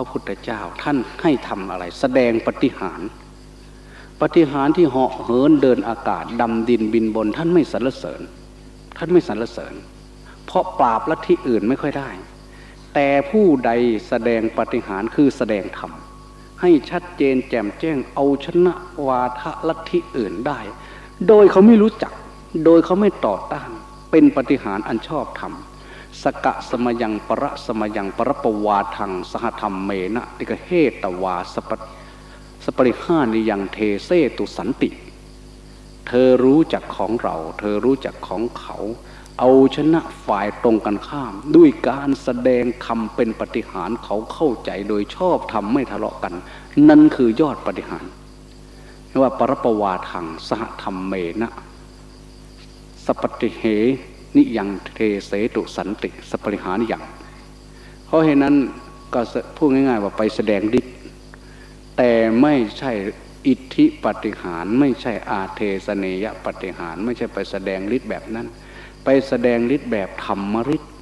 ระพุทธเจ้าท่านให้ทำอะไร แสดงปฏิหารปฏิหารที่เหาะเหินเดินอากาศดำดินบินบน ท่านไม่สรรเสริญ ท่านไม่สรรเสริญ เพราะปราบลัทธิอื่นไม่ค่อยได้ แต่ผู้ใดแสดงปฏิหารคือแสดงธรรมให้ชัดเจนแจ่มแจ้งเอาชนะวาทะลัทธิอื่นได้ โดยเขาไม่รู้จัก โดยเขาไม่ต่อต้าน เป็นปฏิหารอันชอบธรรม สกะสมยังประสมยังปรปวาทังสหธรรมเมนะติกเฮตวาสปสปริหานิยังเทเซตุสันติ เธอรู้จักของเรา เธอรู้จักของเขา เอาชนะฝ่ายตรงกันข้าม ด้วยการแสดงธรรมเป็นปฏิหารเขาเข้าใจโดยชอบธรรมไม่ทะเลาะกัน นั่นคือยอดปฏิหารว่าปรปวาทังสหธรรมเมนะสปฏิเห นิยังเทเสตุสันติ สปริหานิยังเพราะเหตุนั้นก็พูดง่ายๆว่าไปแสดงฤทธิ์แต่ไม่ใช่อิทธิปฏิหารไม่ใช่อาเทสเนยปฏิหาร ไม่ใช่ไปแสดงฤทธิ์แบบนั้น ไปแสดงฤทธิ์แบบธรรมฤทธิ์